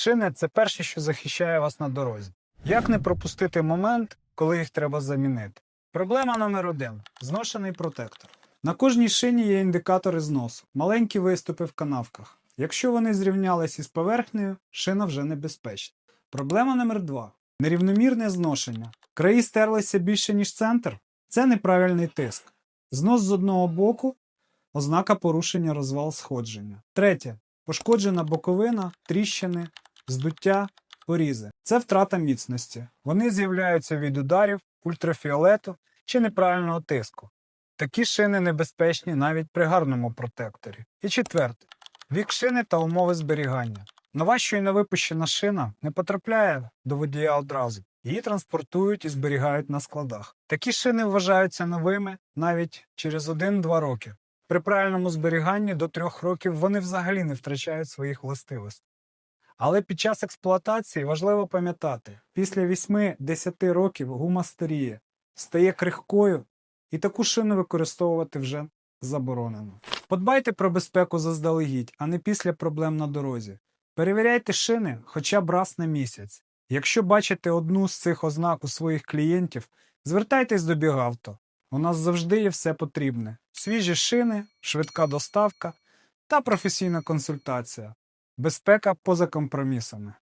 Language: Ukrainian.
Шини це перше, що захищає вас на дорозі. Як не пропустити момент, коли їх треба замінити? Проблема номер один зношений протектор. На кожній шині є індикатори зносу, маленькі виступи в канавках. Якщо вони зрівнялись із поверхнею, шина вже небезпечна. Проблема номер два нерівномірне зношення. Краї стерлися більше, ніж центр. Це неправильний тиск. Знос з одного боку ознака порушення розвал сходження. Третє. Пошкоджена боковина, тріщини, здуття, порізи. Це втрата міцності. Вони з'являються від ударів, ультрафіолету чи неправильного тиску. Такі шини небезпечні навіть при гарному протекторі. І четверте. Вік шини та умови зберігання. Нова щойно випущена шина не потрапляє до водія одразу. Її транспортують і зберігають на складах. Такі шини вважаються новими навіть через 1-2 роки. При правильному зберіганні до 3 років вони взагалі не втрачають своїх властивостей. Але під час експлуатації важливо пам'ятати, після 8-10 років гума старіє, стає крихкою, і таку шину використовувати вже заборонено. Подбайте про безпеку заздалегідь, а не після проблем на дорозі. Перевіряйте шини хоча б раз на місяць. Якщо бачите одну з цих ознак у своїх клієнтів, звертайтесь до Бігавто. У нас завжди є все потрібне: свіжі шини, швидка доставка та професійна консультація. Безпека поза компромісами.